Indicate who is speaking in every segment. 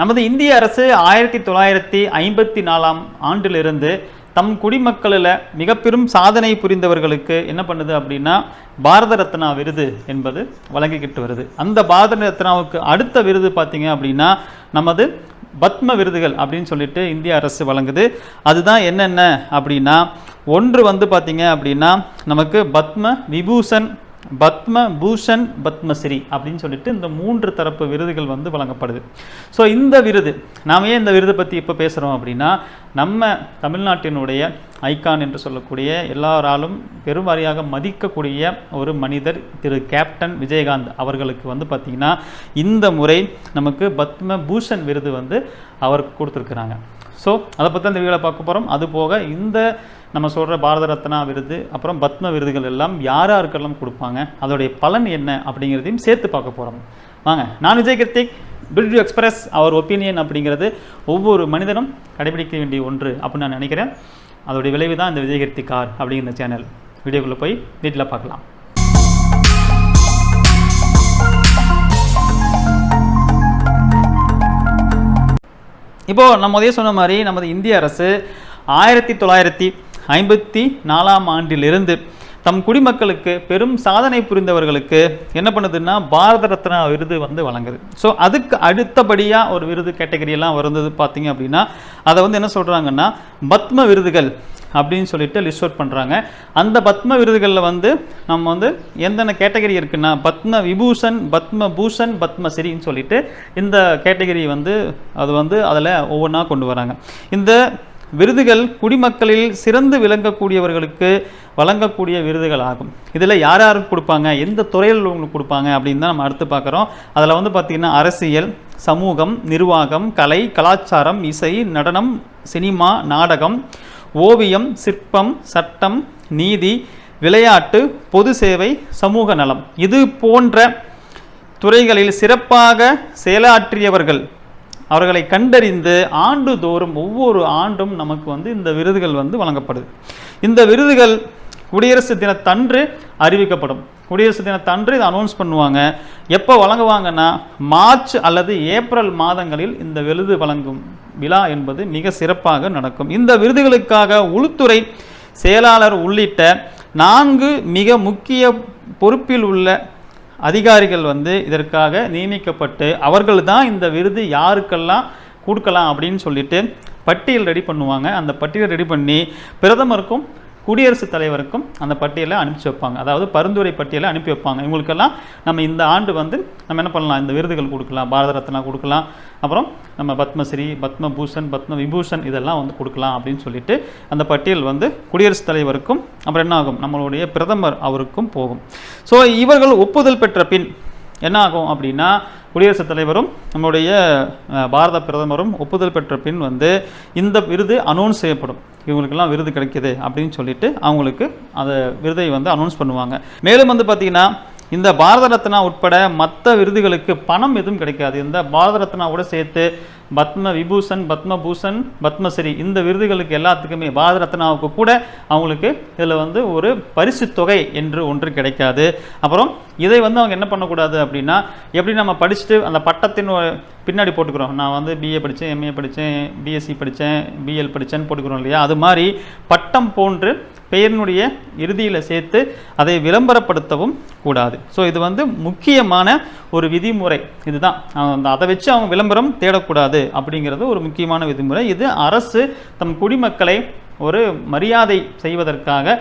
Speaker 1: நமது இந்திய அரசு ஆயிரத்தி தொள்ளாயிரத்தி ஐம்பத்தி நாலாம் ஆண்டிலிருந்து தம் குடிமக்களில் மிக பெரும் சாதனை புரிந்தவர்களுக்கு என்ன பண்ணுது அப்படின்னா பாரத ரத்னா விருது என்பது வழங்கிக்கிட்டு வருது. அந்த பாரத ரத்னாவுக்கு அடுத்த விருது பார்த்திங்க அப்படின்னா நமது பத்ம விருதுகள் அப்படின்னு சொல்லிட்டு இந்திய அரசு வழங்குது. அதுதான் என்னென்ன அப்படின்னா ஒன்று வந்து பார்த்திங்க அப்படின்னா நமக்கு பத்ம விபூஷன் பத்ம பூஷன் பத்மஸ்ரீ அப்படின்னு சொல்லிட்டு இந்த மூன்று தரப்பு விருதுகள் வந்து வழங்கப்படுது. ஸோ இந்த விருது நாம் ஏன் இந்த விருதை பற்றி இப்போ பேசுகிறோம் அப்படின்னா நம்ம தமிழ்நாட்டினுடைய ஐகான் என்று சொல்லக்கூடிய எல்லாராலும் பெருவாரியாக மதிக்கக்கூடிய ஒரு மனிதர் திரு கேப்டன் விஜயகாந்த் அவர்களுக்கு வந்து பார்த்திங்கன்னா இந்த முறை நமக்கு பத்ம பூஷன் விருது வந்து அவருக்கு கொடுத்துருக்குறாங்க. ஸோ அதை பற்றி அந்த வீடியோவில் பார்க்க போகிறோம் அது போக இந்த நம்ம சொல்கிற பாரத ரத்னா விருது அப்புறம் பத்ம விருதுகள் எல்லாம் யார் யாருக்கெல்லாம் கொடுப்பாங்க அதோடைய பலன் என்ன அப்படிங்கிறதையும் சேர்த்து பார்க்க போகிறோம் வாங்க நான் விஜய் கிருத்திக் பில்டியூ எக்ஸ்பிரஸ் அவர் ஒப்பீனியன் அப்படிங்கிறது ஒவ்வொரு மனிதனும் கடைபிடிக்க வேண்டிய ஒன்று அப்படின்னு நான் நினைக்கிறேன். அதோடைய விளைவு தான் இந்த விஜய் கார் அப்படிங்கிற சேனல் வீடியோக்குள்ளே போய் வீட்டில் பார்க்கலாம். இப்போது நம்ம முதலே சொன்ன மாதிரி நமது இந்திய அரசு ஆயிரத்தி தொள்ளாயிரத்தி ஐம்பத்தி நாலாம் ஆண்டிலிருந்து தம் குடிமக்களுக்கு பெரும் சாதனை புரிந்தவர்களுக்கு என்ன பண்ணுதுன்னா பாரத ரத்னா விருது வந்து வழங்குது. ஸோ அதுக்கு அடுத்தபடியாக ஒரு விருது கேட்டகரியெல்லாம் வருந்தது பார்த்தீங்க அப்படின்னா அதை வந்து என்ன சொல்கிறாங்கன்னா பத்ம விருதுகள் அப்படின்னு சொல்லிட்டு லிஸ்ட் அவுட் பண்ணுறாங்க அந்த பத்ம விருதுகளில் வந்து நம்ம வந்து எந்தெந்த கேட்டகரி இருக்குன்னா பத்ம விபூஷன் பத்ம பூஷன் பத்மஸ்ரீன்னு சொல்லிட்டு இந்த கேட்டகரி வந்து அது வந்து அதில் ஒவ்வொன்றா கொண்டு வராங்க. இந்த விருதுகள் குடிமக்களில் சிறந்து விளங்கக்கூடியவர்களுக்கு வழங்கக்கூடிய விருதுகள் ஆகும். இதில் யார் யாருக்கு கொடுப்பாங்க? எந்த துறையில் உங்களுக்கு கொடுப்பாங்க? அப்படின்னு தான் நம்ம அடுத்து பார்க்குறோம். அதில் வந்து பார்த்திங்கன்னா அரசியல் சமூகம் நிர்வாகம் கலை கலாச்சாரம் இசை நடனம் சினிமா நாடகம் ஓவியம் சிற்பம் சட்டம் நீதி விளையாட்டு பொது சேவை சமூக நலம். இது போன்ற துறைகளில் சிறப்பாக செயலாற்றியவர்கள் அவர்களை கண்டறிந்து ஆண்டுதோறும் ஒவ்வொரு ஆண்டும் நமக்கு வந்து இந்த விருதுகள் வந்து வழங்கப்படுது. இந்த விருதுகள் குடியரசு தினத்தன்று அறிவிக்கப்படும். குடியரசு தினத்தன்று இதை அனௌன்ஸ் பண்ணுவாங்க. எப்போ வழங்குவாங்கன்னா மார்ச் அல்லது ஏப்ரல் மாதங்களில் இந்த விருது வழங்கும் விழா என்பது மிக சிறப்பாக நடக்கும். இந்த விருதுகளுக்காக உள்துறை செயலாளர் உள்ளிட்ட நான்கு மிக முக்கிய பொறுப்பில் உள்ள அதிகாரிகள் வந்து இதற்காக நியமிக்கப்பட்டு அவர்கள் தான் இந்த விருது யாருக்கெல்லாம் கொடுக்கலாம் அப்படின்னு சொல்லிட்டு பட்டியல் ரெடி பண்ணுவாங்க. அந்த பட்டியல் ரெடி பண்ணி பிரதமருக்கும் குடியரசுத் தலைவருக்கும் அந்த பட்டியலை அனுப்பிச்சு வைப்பாங்க. அதாவது பரிந்துரை பட்டியலை அனுப்பி வைப்பாங்க. இவங்களுக்கெல்லாம் நம்ம இந்த ஆண்டு வந்து நம்ம என்ன பண்ணலாம்? இந்த விருதுகள் கொடுக்கலாம். பாரத ரத்னா கொடுக்கலாம். அப்புறம் நம்ம பத்மஸ்ரீ பத்ம பூஷன் பத்ம விபூஷன் இதெல்லாம் வந்து கொடுக்கலாம் அப்படின்னு சொல்லிட்டு அந்த பட்டியல் வந்து குடியரசுத் தலைவருக்கும் அப்புறம் என்ன ஆகும்? நம்மளுடைய பிரதமர் அவருக்கும் போகும். ஸோ இவர்கள் ஒப்புதல் பெற்ற பின் என்ன ஆகும் அப்படின்னா குடியரசுத் தலைவரும் நம்முடைய பாரத பிரதமரும் ஒப்புதல் பெற்ற பின் வந்து இந்த விருது அனௌன்ஸ் செய்யப்படும். இவங்களுக்கெல்லாம் விருது கிடைக்கிது அப்படின்னு சொல்லிட்டு அவங்களுக்கு அந்த விருதை வந்து அனௌன்ஸ் பண்ணுவாங்க. மேலும் வந்து பார்த்திங்கன்னா இந்த பாரத ரத்னா உட்பட மற்ற விருதுகளுக்கு பணம் எதுவும் கிடைக்காது. இந்த பாரத ரத்னாவோட சேர்த்து பத்ம விபூஷன் பத்மபூஷன் பத்மஸ்ரீ இந்த விருதுகளுக்கு எல்லாத்துக்குமே பாரத ரத்னாவுக்கு கூட அவங்களுக்கு இதில் வந்து ஒரு பரிசு தொகை என்று ஒன்று கிடைக்காது. அப்புறம் இதை வந்து அவங்க என்ன பண்ணக்கூடாது அப்படின்னா எப்படி நம்ம படிச்சுட்டு அந்த பட்டத்தின் பின்னாடி போட்டுக்கிறோம். நான் வந்து பிஏ படித்தேன் எம்ஏ படித்தேன் பிஎஸ்சி படித்தேன் பிஎல் படித்தேன்னு போட்டுக்கிறோம் இல்லையா? அது மாதிரி பட்டம் போன்று பெயரினுடைய இறுதியில் சேர்த்து அதை விளம்பரப்படுத்தவும் கூடாது. ஸோ இது வந்து முக்கியமான ஒரு விதிமுறை. இதுதான். அந்த அதை வச்சு அவங்க விளம்பரம் தேடக்கூடாது அப்படிங்கிறது ஒரு முக்கியமான விதிமுறை. இது அரசு தம் குடிமக்களை ஒரு மரியாதை செய்வதற்காக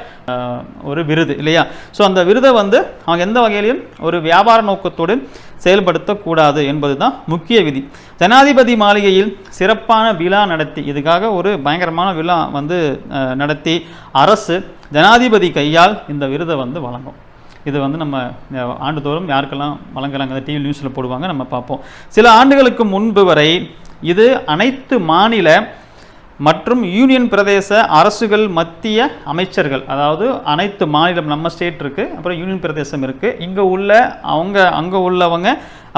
Speaker 1: ஒரு விருது இல்லையா? ஸோ அந்த விருதை வந்து அவங்க எந்த வகையிலையும் ஒரு வியாபார நோக்கத்தோடு செயல்படுத்தக்கூடாது என்பது தான் முக்கிய விதி. ஜனாதிபதி மாளிகையில் சிறப்பான விழா நடத்தி இதுக்காக ஒரு பயங்கரமான விழா வந்து நடத்தி அரசு ஜனாதிபதி கையால் இந்த விருதை வந்து வழங்கும். இது வந்து நம்ம ஆண்டுதோறும் யாருக்கெல்லாம் வழங்குறாங்க? டிவி நியூஸில் போடுவாங்க நம்ம பார்ப்போம். சில ஆண்டுகளுக்கு முன்பு வரை இது அனைத்து மாநில மற்றும் யூனியன் பிரதேச அரசுகள் மத்திய அமைச்சர்கள் அதாவது அனைத்து மாநிலம் நம்ம ஸ்டேட் இருக்குது அப்புறம் யூனியன் பிரதேசம் இருக்குது இங்கே உள்ள அவங்க அங்கே உள்ளவங்க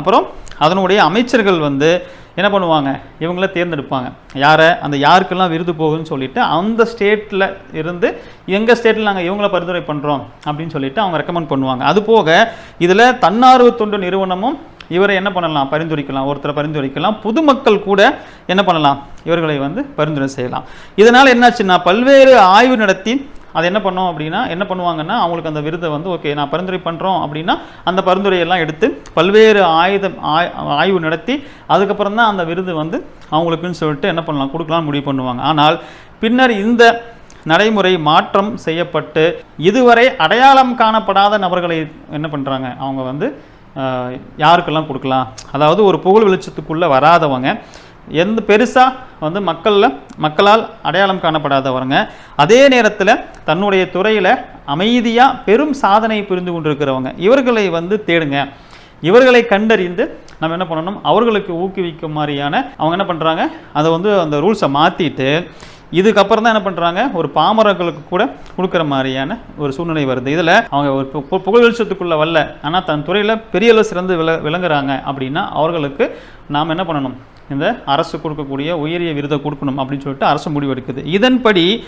Speaker 1: அப்புறம் அதனுடைய அமைச்சர்கள் வந்து என்ன பண்ணுவாங்க? இவங்கள தேர்ந்தெடுப்பாங்க. யாரை? அந்த யாருக்கெல்லாம் விருது போகுதுன்னு சொல்லிட்டு அந்த ஸ்டேட்டில் இருந்து எங்கள் ஸ்டேட்டில் நாங்கள் இவங்கள பரிந்துரை பண்ணுறோம் அப்படின்னு சொல்லிட்டு அவங்க ரெக்கமெண்ட் பண்ணுவாங்க. அது போக இதில் தன்னார்வ தொண்டு நிறுவனமும் இவரை என்ன பண்ணலாம்? பரிந்துரைக்கலாம். ஒருத்தரை பரிந்துரைக்கலாம். பொதுமக்கள் கூட என்ன பண்ணலாம்? இவர்களை வந்து பரிந்துரை செய்யலாம். இதனால் என்னாச்சுன்னா பல்வேறு ஆய்வு நடத்தி அது என்ன பண்ணோம் அப்படின்னா என்ன பண்ணுவாங்கன்னா அவங்களுக்கு அந்த விருதை வந்து ஓகே நான் பரிந்துரை பண்ணுறோம் அப்படின்னா அந்த பரிந்துரையெல்லாம் எடுத்து பல்வேறு ஆயுதம் ஆய்வு நடத்தி அதுக்கப்புறம் தான் அந்த விருது வந்து அவங்களுக்குன்னு சொல்லிட்டு என்ன பண்ணலாம்? கொடுக்கலாம் முடிவு பண்ணுவாங்க. ஆனால் பின்னர் இந்த நடைமுறை மாற்றம் செய்யப்பட்டு இதுவரை அடையாளம் காணப்படாத நபர்களை என்ன பண்ணுறாங்க அவங்க வந்து யாருக்கெல்லாம் கொடுக்கலாம்? அதாவது ஒரு புகழ் வெளிச்சத்துக்குள்ளே வராதவங்க எந்த பெருசாக வந்து மக்களில் மக்களால் அடையாளம் காணப்படாதவங்க அதே நேரத்தில் தன்னுடைய துறையில் அமைதியாக பெரும் சாதனை புரிந்து கொண்டிருக்கிறவங்க இவர்களை வந்து தேடுங்க. இவர்களை கண்டறிந்து நம்ம என்ன பண்ணணும்? அவர்களுக்கு ஊக்குவிக்கும் மாதிரியான அவங்க என்ன பண்ணுறாங்க அதை வந்து அந்த ரூல்ஸை மாற்றிட்டு இதுக்கப்புறம் தான் என்ன பண்ணுறாங்க ஒரு பாமரர்களுக்கு கூட கொடுக்குற மாதிரியான ஒரு சூழ்நிலை வருது. இதில் அவங்க ஒரு பு- புகழ் வெளிச்சத்துக்குள்ளே வரல. ஆனால் தன் துறையில் பெரிய அளவு சிறந்து விள விளங்குறாங்க அப்படின்னா அவர்களுக்கு நாம் என்ன பண்ணணும்? இந்த அரசு கொடுக்கக்கூடிய உயரிய விருதை கொடுக்கணும் அப்படின்னு சொல்லிட்டு அரசு முடிவெடுக்குது. இதன்படி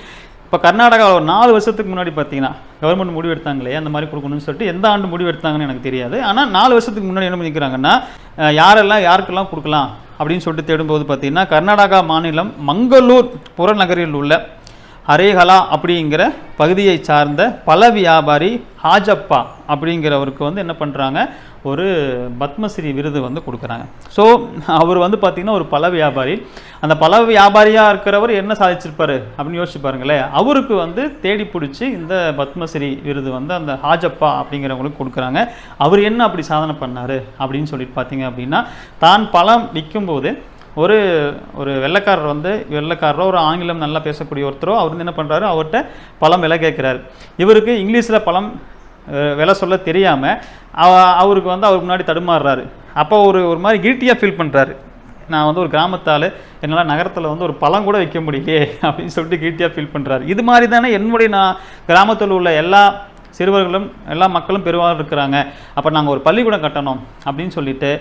Speaker 1: இப்போ கர்நாடகா ஒரு நாலு வருஷத்துக்கு முன்னாடி பார்த்தீங்கன்னா கவர்மெண்ட் முடிவு எடுத்தாங்களே அந்த மாதிரி கொடுக்கணும்னு சொல்லிட்டு எந்த ஆண்டு முடிவு எடுத்தாங்கன்னு எனக்கு தெரியாது. ஆனால் நாலு வருஷத்துக்கு முன்னாடி என்ன பண்ணிக்கிறாங்கன்னா யாரெல்லாம் யாருக்கெல்லாம் கொடுக்கலாம்? அப்படின்னு சொல்லிட்டு தேடும்போது பார்த்தீங்கன்னா கர்நாடகா மாநிலம் மங்களூர் புறநகரில் உள்ள ஹரேகலா அப்படிங்கிற பகுதியை சார்ந்த பல வியாபாரி ஹாஜப்பா அப்படிங்கிறவருக்கு வந்து என்ன பண்ணுறாங்க ஒரு பத்மஸ்ரீ விருது வந்து கொடுக்குறாங்க. ஸோ அவர் வந்து பார்த்திங்கன்னா ஒரு பல வியாபாரி. அந்த பல வியாபாரியாக இருக்கிறவர் என்ன சாதிச்சிருப்பார் அப்படின்னு யோசிச்சு பாருங்களேன் அவருக்கு வந்து தேடி பிடிச்சி இந்த பத்மஸ்ரீ விருது வந்து அந்த ஹாஜப்பா அப்படிங்கிறவங்களுக்கு கொடுக்குறாங்க. அவர் என்ன அப்படி சாதனை பண்ணார் அப்படின்னு சொல்லிட்டு பார்த்தீங்க அப்படின்னா தான் பழம் விற்கும்போது ஒரு ஒரு வெள்ளைக்காரர் வந்து வெள்ளைக்காரரோ ஒரு ஆங்கிலம் நல்லா பேசக்கூடிய ஒருத்தரோ அவர் வந்து என்ன பண்ணுறாரு அவர்கிட்ட பழம் விலை கேட்குறாரு. இவருக்கு இங்கிலீஷில் பழம் விலை சொல்ல தெரியாமல் அவருக்கு வந்து அவருக்கு முன்னாடி தடுமாறுறாரு. அப்போ ஒரு ஒரு மாதிரி கில்ட்டியாக ஃபீல் பண்ணுறாரு நான் வந்து ஒரு கிராமத்தால் என்னால் நகரத்தில் வந்து ஒரு பழம் கூட வைக்க முடியலையே அப்படின்னு சொல்லிட்டு கில்ட்டியாக ஃபீல் பண்ணுறாரு இது மாதிரி தானே என்னுடைய நான் கிராமத்தில் உள்ள எல்லா சிறுவர்களும் எல்லா மக்களும் பெருவாக இருக்கிறாங்க. அப்போ நாங்கள் ஒரு பள்ளிக்கூடம் கட்டணும் அப்படின்னு சொல்லிட்டு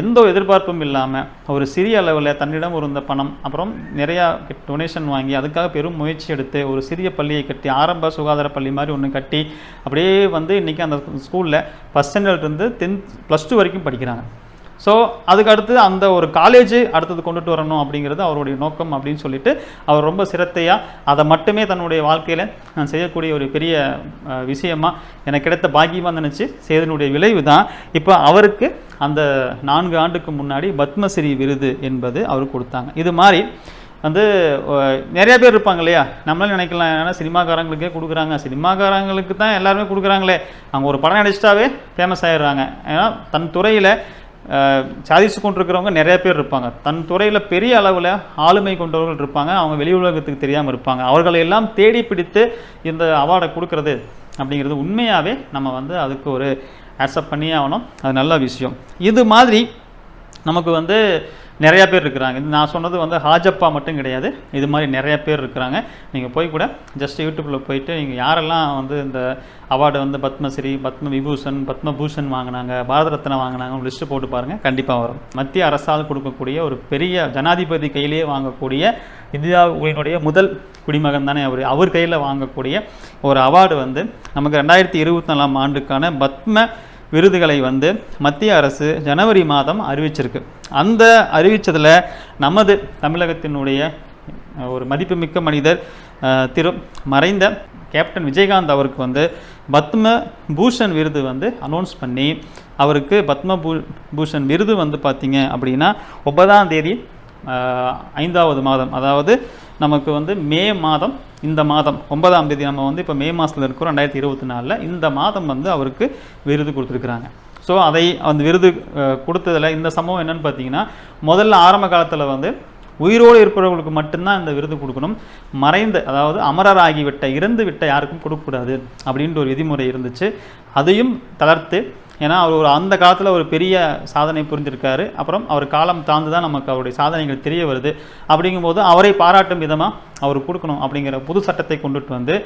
Speaker 1: எந்த எதிர்பார்ப்பும் இல்லாமல் ஒரு சிறிய அளவில் தன்னிடம் இருந்த பணம் அப்புறம் நிறையா டொனேஷன் வாங்கி அதுக்காக பெரும் முயற்சி எடுத்து ஒரு சிறிய பள்ளியை கட்டி ஆரம்ப சுகாதார பள்ளி மாதிரி ஒன்று கட்டி அப்படியே வந்து இன்றைக்கி அந்த ஸ்கூலில் ஃபஸ்ட் ஸ்டாண்டர்ட்லேருந்து டென்த் ப்ளஸ் டூ வரைக்கும் படிக்கிறாங்க. ஸோ அதுக்கு அடுத்து அந்த ஒரு காலேஜ் அடுத்தது கொண்டுட்டு வரணும் அப்படிங்கிறது அவருடைய நோக்கம் அப்படின்னு சொல்லிட்டு அவர் ரொம்ப சிரத்தையாக அதை மட்டுமே தன்னுடைய வாழ்க்கையில் நான் செய்யக்கூடிய ஒரு பெரிய விஷயமா எனக்கு கிடைத்த பாக்கியமாக நினச்சி செய்தனுடைய விளைவு தான் இப்போ அவருக்கு அந்த நான்கு ஆண்டுக்கு முன்னாடி பத்மஸ்ரீ விருது என்பது அவர் கொடுத்தாங்க. இது மாதிரி வந்து நிறைய பேர் இருப்பாங்க இல்லையா? நம்மளும் நினைக்கலாம் ஏன்னா சினிமாக்காரங்களுக்கே கொடுக்குறாங்க. சினிமாக்காரங்களுக்கு தான் எல்லாருமே கொடுக்குறாங்களே. அவங்க ஒரு படம் நடிச்சிட்டாவே ஃபேமஸ் ஆயிடுறாங்க. ஏன்னா தன் துறையில் சாதிச்சு கொண்டிருக்கிறவங்க நிறைய பேர் இருப்பாங்க. தன் துறையில் பெரிய அளவில் ஆளுமை கொண்டவர்கள் இருப்பாங்க. அவங்க வெளி உலகத்துக்கு தெரியாமல் இருப்பாங்க. அவர்களை எல்லாம் தேடி பிடித்து இந்த அவார்டை கொடுக்கறது அப்படிங்கிறது உண்மையாகவே நம்ம வந்து அதுக்கு ஒரு ஆக்செப்ட் பண்ணியே ஆகணும். அது நல்ல விஷயம். இது மாதிரி நமக்கு வந்து நிறையா பேர் இருக்கிறாங்க. இது நான் சொன்னது வந்து ஹாஜப்பா மட்டும் கிடையாது. இது மாதிரி நிறையா பேர் இருக்கிறாங்க. நீங்கள் போய் கூட ஜஸ்ட் யூடியூப்பில் போயிட்டு நீங்கள் யாரெல்லாம் வந்து இந்த அவார்டு வந்து பத்மஸ்ரீ பத்ம விபூஷன் பத்மபூஷன் வாங்கினாங்க பாரத ரத்னா வாங்கினாங்க லிஸ்ட்டு போட்டு பாருங்கள் கண்டிப்பாக வரும். மத்திய அரசால் கொடுக்கக்கூடிய ஒரு பெரிய ஜனாதிபதி கையிலேயே வாங்கக்கூடிய இந்தியாவினுடைய முதல் குடிமகன் தானே அவர். அவர் கையில் வாங்கக்கூடிய ஒரு அவார்டு வந்து நமக்கு ரெண்டாயிரத்தி இருபத்தி நாலாம் ஆண்டுக்கான பத்ம விருதுகளை வந்து மத்திய அரசு ஜனவரி மாதம் அறிவிச்சிருக்கு. அந்த அறிவித்ததில் நமது தமிழகத்தினுடைய ஒரு மதிப்புமிக்க மனிதர் திரு மறைந்த கேப்டன் விஜயகாந்த் அவருக்கு வந்து பத்ம பூஷன் விருது வந்து அனௌன்ஸ் பண்ணி அவருக்கு பத்ம பூ பூஷன் விருது வந்து பார்த்தீங்க அப்படின்னா ஒன்பதாம் தேதி ஐந்தாவது மாதம். அதாவது நமக்கு வந்து மே மாதம் இந்த மாதம் ஒன்பதாம் தேதி நம்ம வந்து இப்போ மே மாதத்தில் இருக்கிறோம் ரெண்டாயிரத்தி இருபத்தி நாலில். இந்த மாதம் வந்து அவருக்கு விருது கொடுத்துருக்குறாங்க. ஸோ அதை அந்த விருது கொடுத்ததில் இந்த சம்பவம் என்னென்னு பார்த்தீங்கன்னா முதல்ல ஆரம்ப காலத்தில் வந்து உயிரோடு இருப்பவர்களுக்கு மட்டும்தான் இந்த விருது கொடுக்கணும். மறைந்த அதாவது அமரராகிவிட்ட இறந்து விட்ட யாருக்கும் கொடுக்கக்கூடாது அப்படின்ற ஒரு விதிமுறை இருந்துச்சு. அதையும் தளர்த்து ஏன்னா அவர் ஒரு அந்த காலத்தில் ஒரு பெரிய சாதனை புரிஞ்சிருக்காரு. அப்புறம் அவர் காலம் தாழ்ந்து தான் நமக்கு அவருடைய சாதனைகள் தெரிய வருது. அப்படிங்கும்போது அவரை பாராட்டும் விதமாக அவர் கொடுக்கணும் அப்படிங்கிற புது சட்டத்தை கொண்டுட்டு வந்து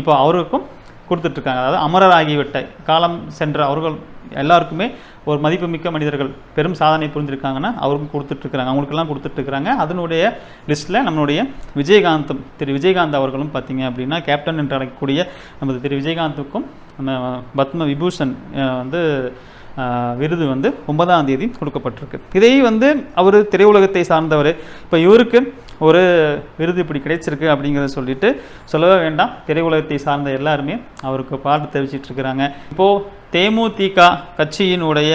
Speaker 1: இப்போ அவருக்கும் கொடுத்துட்ருக்காங்க. அதாவது அமரர் ஆகிவிட்ட காலம் சென்ற அவர்கள் எல்லாருக்குமே ஒரு மதிப்புமிக்க மனிதர்கள் பெரும் சாதனை புரிஞ்சிருக்காங்கன்னா அவருக்கும் கொடுத்துட்ருக்குறாங்க. அவங்களுக்கெல்லாம் கொடுத்துட்ருக்குறாங்க. அதனுடைய லிஸ்ட்டில் நம்மளுடைய விஜயகாந்தும் திரு விஜயகாந்த் அவர்களும் பார்த்தீங்க அப்படின்னா கேப்டன் என்று அழைக்கக்கூடிய நமது திரு விஜயகாந்துக்கும் நம்ம பத்ம விபூஷன் வந்து விருது வந்து ஒன்பதாம் தேதி கொடுக்கப்பட்டிருக்கு. இதை வந்து அவர் திரையுலகத்தை சார்ந்தவர். இப்போ இவருக்கு ஒரு விருது இப்படி கிடைச்சிருக்கு அப்படிங்கிறத சொல்லிட்டு சொல்லவே வேண்டாம். திரையுலகத்தை சார்ந்த எல்லாருமே அவருக்கு பாட்டு தெரிவிச்சிட்டு இருக்கிறாங்க. இப்போது தேமுதிக கட்சியினுடைய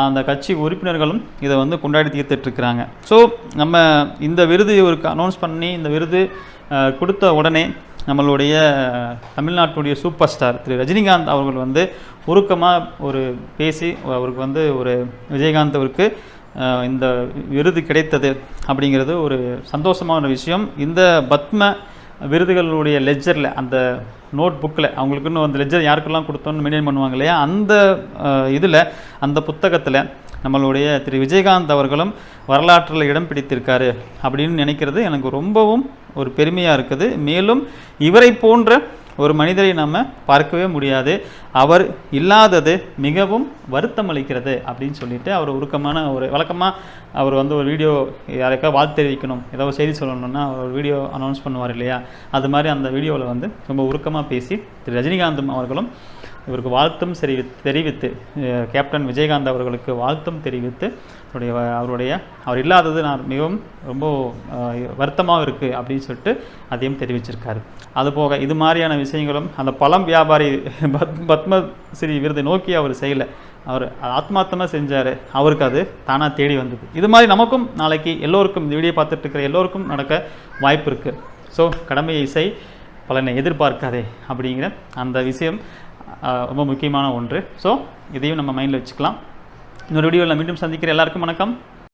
Speaker 1: அந்த கட்சி உறுப்பினர்களும் இதை வந்து கொண்டாடி தீர்த்துட்ருக்குறாங்க ஸோ நம்ம இந்த விருது இவருக்கு அனௌன்ஸ் பண்ணி இந்த விருது கொடுத்த உடனே நம்மளுடைய தமிழ்நாட்டுடைய சூப்பர் ஸ்டார் திரு ரஜினிகாந்த் அவர்கள் வந்து உருக்கமாக ஒரு பேசி அவருக்கு வந்து ஒரு விஜயகாந்த் அவருக்கு இந்த விருது கிடைத்தது அப்படிங்கிறது ஒரு சந்தோஷமான விஷயம். இந்த பத்ம விருதுகளுடைய லெஜரில் அந்த நோட் புக்கில் அவங்களுக்குன்னு அந்த லெஜர் யாருக்கெல்லாம் கொடுத்தோன்னு மெயின்டைன் பண்ணுவாங்க இல்லையா? அந்த இதில் அந்த புத்தகத்தில் நம்மளுடைய திரு. விஜயகாந்த் அவர்களும் வரலாற்றில் இடம் பிடித்திருக்காரு அப்படின்னு நினைக்கிறது எனக்கு ரொம்பவும் ஒரு பெருமையாக இருக்குது. மேலும் இவரை போன்ற ஒரு மனிதரை நம்ம பார்க்கவே முடியாது. அவர் இல்லாதது மிகவும் வருத்தம் அளிக்கிறது அப்படின்னு சொல்லிட்டு அவர் உருக்கமான ஒரு வழக்கமாக அவர் வந்து ஒரு வீடியோ யாருக்கா வாழ்த்து தெரிவிக்கணும். ஏதோ ஒரு செய்தி சொல்லணும்னா ஒரு வீடியோ அனௌன்ஸ் பண்ணுவார் இல்லையா? அது மாதிரி அந்த வீடியோவில் வந்து ரொம்ப உருக்கமாக பேசி திரு ரஜினிகாந்தும் அவர்களும் இவருக்கு வாழ்த்தும் சரி தெரிவித்து கேப்டன் விஜயகாந்த் அவர்களுக்கு வாழ்த்தும் தெரிவித்து அவருடைய அவருடைய அவர் இல்லாதது நான் மிகவும் ரொம்ப வருத்தமாகவும் வருத்தமாக இருக்குது அப்படின்னு சொல்லிட்டு அதையும் தெரிவிச்சிருக்காரு. அதுபோக இது மாதிரியான விஷயங்களும் அந்த பழம் வியாபாரி பத் பத்மஸ்ரீ விருதை நோக்கி அவர் செய்யலை. அவர் ஆத்மார்த்தமாக செஞ்சார். அவருக்கு அது தானாக தேடி வந்தது. இது மாதிரி நமக்கும் நாளைக்கு எல்லோருக்கும் இந்த வீடியோ பார்த்துட்டு இருக்கிற எல்லோருக்கும் நடக்க வாய்ப்பு இருக்குது ஸோ கடமை இசை பலனை எதிர்பார்க்காதே அப்படிங்கிற அந்த விஷயம். ரொம்ப முக்கியமான ஒன்று. ஸோ இதையும் நம்ம மைண்டில் வச்சுக்கலாம். இன்னொரு வீடியோவில் மீண்டும் சந்திக்கிற எல்லாருக்கும் வணக்கம்.